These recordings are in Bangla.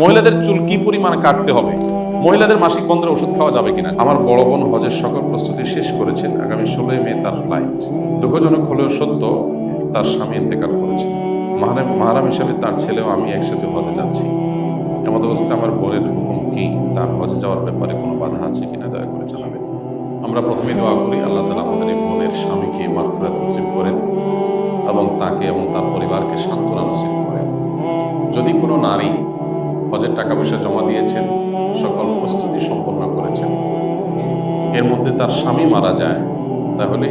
মহিলাদের চুল কি পরিমাণ কাটতে হবে? মহিলাদের মাসিক বন্ধের ওষুধ খাওয়া যাবে কিনা? আমার বড় বোন হজের সকল প্রস্তুতি শেষ করেছেন আগামী ষোলোই মে তার ফ্লাইট দুঃখজনক হলেও সত্য, তার স্বামী ইন্তেকাল করেছেন। মাহারাম মাহারাম হিসাবে তার ছেলেও আমি একসাথে হজে যাচ্ছি। এমত অবস্থায় আমার বোনের হুকুম কি? তার হজে যাওয়ার ব্যাপারে কোনো বাধা আছে কিনা দয়া করে জানাবেন। আমরা প্রথমে দোয়া করি, আল্লাহ তালা আমাদের এই বোনের স্বামীকে মাগফিরাত নসিব করেন এবং তাকে এবং তার পরিবারকে সান্ত্বনা নসিব করেন। যদি কোনো নারী হজের টাকা পয়সা জমা দিয়েছেন, সকল প্রস্তুতি সম্পন্ন করেছেন। এর মধ্যে তার স্বামী মারা যায়, তাহলে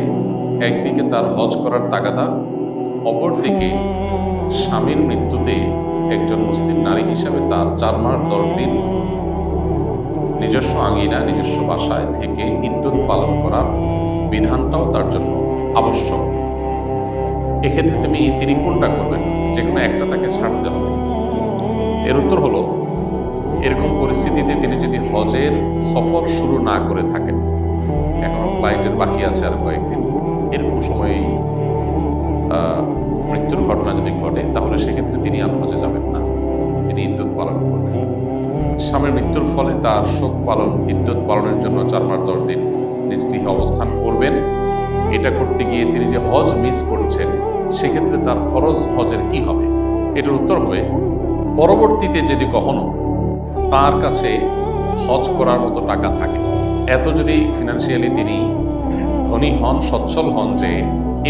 একদিকে তার হজ করার তাগাদা, অপরদিকে স্বামীর মৃত্যুতে একজন মুসলিম নারী হিসাবে তার চার মাস দশ দিন নিজস্ব আঙিনা নিজস্ব বাসায় থেকে ইদ্যুৎ পালন করার বিধানটাও তার জন্য আবশ্যক। এক্ষেত্রে তুমি তিনি কোনটা করবেন যে কোনো একটা তাকে ছাড়তে হবে। এর উত্তর হলো এরকম পরিস্থিতিতে তিনি যদি হজের সফর শুরু না করে থাকেন এখনও ফ্লাইটের বাকি আছে আর কয়েকদিন এরকম সময়েই আহ, মৃত্যুর ঘটনা যদি ঘটে তাহলে সেক্ষেত্রে তিনি আর হজে যাবেন না। তিনি ইদ্যুৎ পালন করবেন। স্বামীর মৃত্যুর ফলে তার শোক পালন ইদ্যুৎ পালনের জন্য চার মাস দশ দিন নিজ গৃহে অবস্থান করবেন। এটা করতে গিয়ে তিনি যে হজ মিস করছেন সেক্ষেত্রে তার ফরজ হজের কি হবে? এটার উত্তর হবে পরবর্তীতে যদি কখনো তার কাছে হজ করার মতো টাকা থাকে, এত যদি ফিনান্সিয়ালি তিনি ধনী হন, সচ্ছল হন যে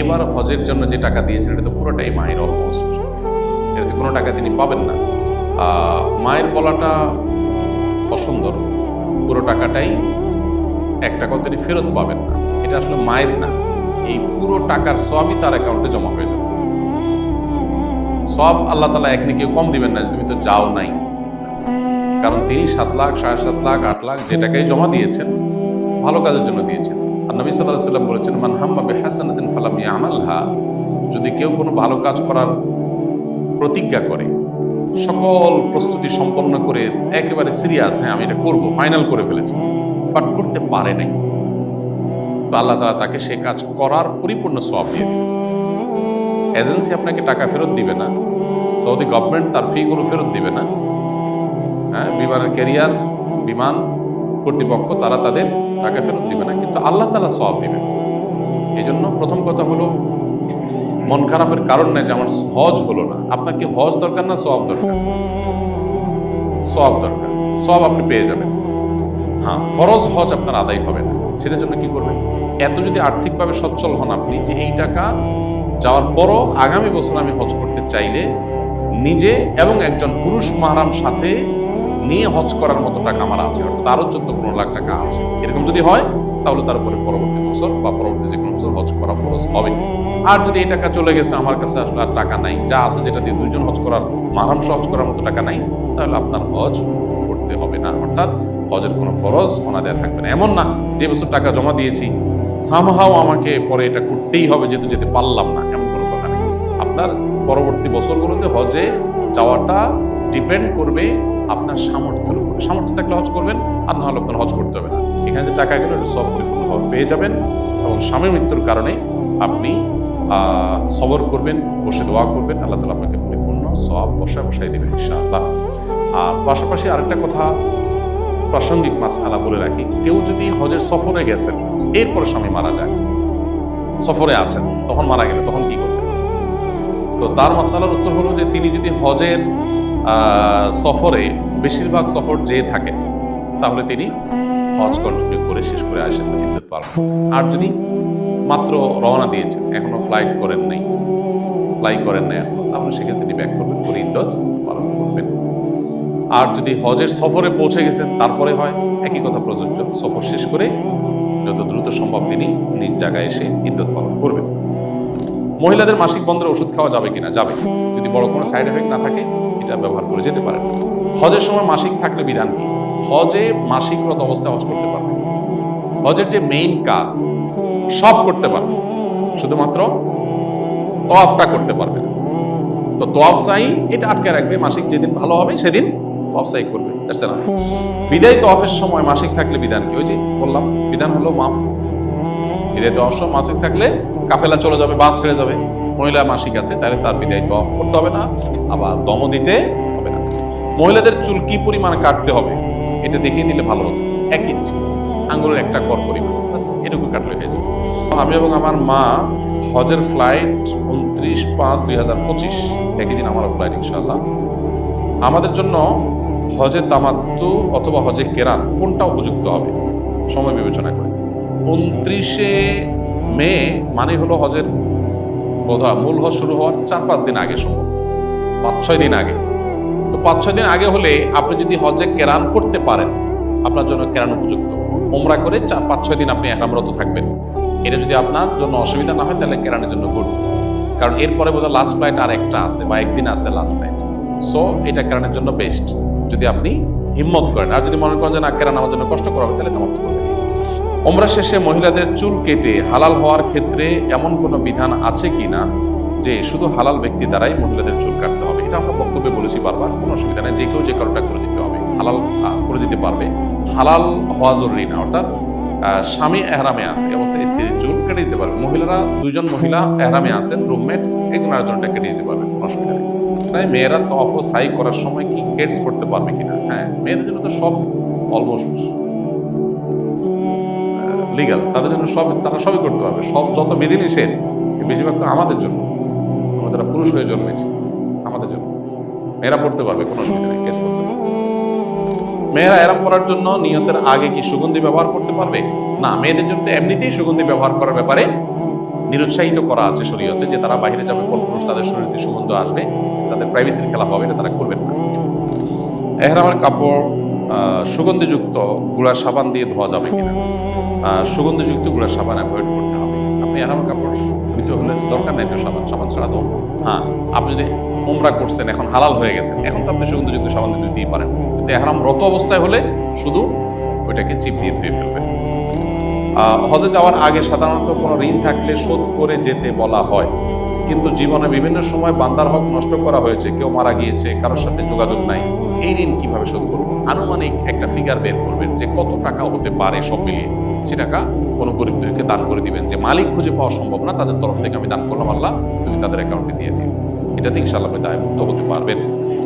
এবার হজের জন্য যে টাকা দিয়েছেন, এটা তো পুরোটাই মায়ের অলমোস্ট এটাতে কোনো টাকা তিনি পাবেন না। মায়ের বলাটা অসুন্দর। পুরো টাকাটাই এক টাকাও তিনি ফেরত পাবেন না। এটা আসলে মায়ের না। এই পুরো টাকার সবই তার অ্যাকাউন্টে জমা হয়ে যাবে। সব আল্লাহ তালা এক কেউ কম দিবেন না তুমি তো যাও নাই। কারণ তিনি সাত লাখ, সাড়ে সাত লাখ, আট লাখ যে টাকাই জমা দিয়েছেন, ভালো কাজের জন্য দিয়েছেন। আর নবী সাল্লাহ সাল্লাম বলেছেন, মান হাম্মা বেহাসানাদিন ফালাম আমালহা যদি কেউ কোনো ভালো কাজ করার প্রতিজ্ঞা করে, সকল প্রস্তুতি সম্পন্ন করে একেবারে সিরিয়াস হ্যাঁ আমি এটা করব, ফাইনাল করে ফেলেছি বাট করতে পারে নাই। তো আল্লাহ তালা তাকে সে কাজ করার পরিপূর্ণ সব দিয়ে দিবে এজেন্সি আপনাকে টাকা ফেরত দিবে না। সৌদি গভর্নমেন্ট তার ফিগুলো ফেরত দিবে না। হ্যাঁ বিমানের ক্যারিয়ার বিমান কর্তৃপক্ষ তারা তাদের টাকা ফেরত দিবে না। কিন্তু আল্লাহ তালা সব দিবে। এই জন্য প্রথম কথা হলো, মন খারাপের কারণ নেই যে আমার হজ হলো না। আপনার কি হজ দরকার না সব দরকার? সব দরকার। সব আপনি পেয়ে যাবেন। হ্যাঁ ফরজ হজ আপনার আদায় হবে না। সেটার জন্য কি করবেন? এত যদি আর্থিকভাবে সচ্ছল হন আপনি যে এই টাকা যাওয়ার পরও আগামী বছর আমি হজ করতে চাইলে নিজে এবং একজন পুরুষ মাহারাম সাথে নিয়ে হজ করার মতো টাকা আমার আছে, অর্থাৎ আরও চোদ্দ পনেরো লাখ টাকা আছে। এরকম যদি হয়, তাহলে তার উপরে পরবর্তী বছর বা পরবর্তী যে কোনো বছর হজ করা ফরজ হবে। আর যদি এই টাকা চলে গেছে, আমার কাছে আসলে আর টাকা নাই, যা আছে যেটা দিয়ে দুজন হজ করার, মাহারাম সহ হজ করার মতো টাকা নাই, তাহলে আপনার হজ করতে হবে না। অর্থাৎ হজের কোনো ফরজ অনাদায় থাকবে না। এমন না, যে বছর টাকা জমা দিয়েছি সামহাও আমাকে পরে এটা করতেই হবে যেহেতু যেতে পারলাম না, এমন কোনো কথা নেই। আপনার পরবর্তী বছরগুলোতে হজে যাওয়াটা ডিপেন্ড করবে আপনার সামর্থ্যের উপরে। সামর্থ্য থাকলে হজ করবেন, আর না হলে আপনার হজ করতে হবে না। এখানে যে টাকা গেলে সব পরিপূর্ণভাবে পেয়ে যাবেন। এবং স্বামীর মৃত্যুর কারণে আপনি সবর করবেন, বসে দোয়া করবেন, আল্লাহ তালা আপনাকে পরিপূর্ণ সব বসায় বসাই দেবেন ইনশাআল্লাহ। আর পাশাপাশি আরেকটা কথা প্রাসঙ্গিক মাস আলা বলে রাখি। কেউ যদি হজের সফরে গেছেন, এরপরে স্বামী মারা যায়। সফরে আছেন, তখন মারা গেলে তখন কি করবেন? তো তার মাসালার উত্তর হলো যে, তিনি যদি হজের সফরে বেশিরভাগ সফর যেয়ে থাকেন, তাহলে তিনি হজ কন্টিনিউ করে শেষ করে আসেন তো ইদ্যুৎ আর যদি মাত্র রওনা দিয়েছেন, এখনও ফ্লাইট করেন নাই ফ্লাই করেন না এখন, তাহলে সেক্ষেত্রে তিনি ব্যাক করবেন করে ইদ্যুৎ পালন করবেন। আর যদি হজের সফরে পৌঁছে গেছেন, তারপরে হয় একই কথা প্রযোজ্য। সফর শেষ করে যত দ্রুত সম্ভব তিনি নিজ জায়গায় এসে ইদ্যুৎ পালন করবেন। মহিলাদের মাসিক বন্ধের ওষুধ খাওয়া যাবে কিনা? যাবে। যদি বড় কোনো সাইড এফেক্ট না থাকে, এটা ব্যবহার করে যেতে পারেন। হজের সময় মাসিক থাকলে বিধান কি? হজে মাসিকরত অবস্থায় হজ করতে পারবে। হজের যে মেইন কাজ, সব করতে পারবে। শুধুমাত্র তফটা করতে পারবে তো তোয়াফ সাই, এটা আটকে রাখবে। মাসিক যেদিন ভালো হবে, সেদিন তোয়াফ সাই করবে, That's enough. বিদায় তোয়াফের সময়, মাসিক থাকলে বিধান কি? ওই যে বললাম, বিধান হলো মাফ। বিদায় তোয়াফ সময় মাসিক থাকলে কাফেলা চলে যাবে, বাস ছেড়ে যাবে। মহিলা মাসিক আছে, তাহলে তার বিদায় তোয়াফ করতে হবে না, আবার দম দিতে হবে না। মহিলাদের চুল কি পরিমাণ কাটতে হবে, এটা দেখিয়ে দিলে ভালো হতো। এক ইঞ্চি, আঙ্গুলের একটা কর পরিমাণ বাস এটুকু কাটলে হয়ে যাবে আমি এবং আমার মা হজের ফ্লাইট উনত্রিশ পাঁচ দুই হাজার পঁচিশ, একই দিন আমারও ফ্লাইট ইনশাল্লাহ আমাদের জন্য হজে তামাত্তু অথবা হজে কেরান কোনটা উপযুক্ত হবে? সময় বিবেচনা করে। উনত্রিশে মে মানে হলো হজের বোধ মূল হজ শুরু হওয়ার চার পাঁচ দিন আগে সম্ভব। পাঁচ ছয় দিন আগে। তো পাঁচ ছয় দিন আগে হলে আপনি যদি হজে কেরান করতে পারেন, আপনার জন্য কেরান উপযুক্ত। ওমরা করে চার পাঁচ ছয় দিন আপনি এহরামরত থাকবেন। এটা যদি আপনার জন্য অসুবিধা না হয়, তাহলে কেরানের জন্য গুড। কারণ এরপরে বোধহয় লাস্ট ফ্লাইট আর একটা আছে, বা একদিন আছে লাস্ট ফ্লাইট সো এটা কেরানের জন্য বেস্ট যদি আপনি হিম্মত করেন, আর যদি মনে করেন যে না, কেরান আমার জন্য কষ্ট করা হবে তাহলে তামাত্ম করবেন ওমরা শেষে মহিলাদের চুল কেটে হালাল হওয়ার ক্ষেত্রে এমন কোনো বিধান আছে কি না যে শুধু হালাল ব্যক্তি দ্বারাই মহিলাদের চুল কাটতে হবে? এটা আমরা বক্তব্যে বলেছি বারবার, কোনো অসুবিধা নেই, যে কেউ যে কারোটা করে দিতে হবে, হালাল করে দিতে পারবে। হালাল হওয়া জরুরি না, অর্থাৎ স্বামী এহরামে আছে অবস্থায় স্ত্রীর চুল কেটে দিতে পারবে। মহিলারা, দুইজন মহিলা এহরামে আছেন, রুমমেট একজন আরেকজনটা কেটে দিতে পারবে, কোনো অসুবিধা নেই। তাই মেয়েরা তফ ও সাই করার সময় কি গেটস করতে পারবে কিনা? হ্যাঁ মেয়েদের জন্য তো সব অলমোস্ট লিগাল তাদের জন্য সব, তারা সবই করতে পারবে। সব যত বিধি নিষেধ বেশিরভাগ তো আমাদের জন্য। আমরা যারা পুরুষ হয়ে জন্মেছি, আমাদের জন্য। মেয়েরা পড়তে পারবে, কোনো অসুবিধা নেই কেস করতে পারবে। মেয়েরা এরাম করার জন্য নিয়তের আগে কি সুগন্ধি ব্যবহার করতে পারবে? না, মেয়েদের জন্য তো এমনিতেই সুগন্ধি ব্যবহার করার ব্যাপারে নিরুৎসাহিত করা আছে শরীয়তে যে তারা বাইরে যাবে পরপুরুষ তাদের শরীরে সুগন্ধ আসবে, তাদের প্রাইভেসির খেলা হবে, এটা তারা করবেন না। এহরামের কাপড় সুগন্ধিযুক্ত গুঁড়া সাবান দিয়ে ধোয়া যাবে কিনা? সুগন্ধিযুক্ত গুঁড়া সাবান অ্যাভয়েড করতে হবে। আপনি এহরামের কাপড় ধুইতে হলে দরকার নেই তো সাবান সাবান ছাড়া তো। হ্যাঁ আপনি যদি উমরা করছেন, এখন হালাল হয়ে গেছেন এখন তো আপনি সুগন্ধিযুক্ত সাবান দিয়ে ধুতেই পারেন। কিন্তু এহরাম রত অবস্থায় হলে শুধু ওইটাকে চিপ দিয়ে ধুয়ে ফেলবেন। হজে যাওয়ার আগে সাধারণত কোনো ঋণ থাকলে শোধ করে যেতে বলা হয়। কিন্তু জীবনে বিভিন্ন সময় বান্দার হক নষ্ট করা হয়েছে, কেউ মারা গিয়েছে, কারোর সাথে যোগাযোগ নাই। এই ঋণ কীভাবে শোধ করব? আনুমানিক একটা ফিগার বের করবেন যে কত টাকা হতে পারে সব মিলিয়ে। সে টাকা কোনো গরিব দুইকে দান করে দিবেন। যে মালিক খুঁজে পাওয়া সম্ভব না, তাদের তরফ থেকে আমি দান করলাম, আল্লাহ, তুমি তাদের অ্যাকাউন্টে দিয়ে দিও। এটাতে ইনশাল্লাহ আপনি দায়মুক্ত হতে পারবেন।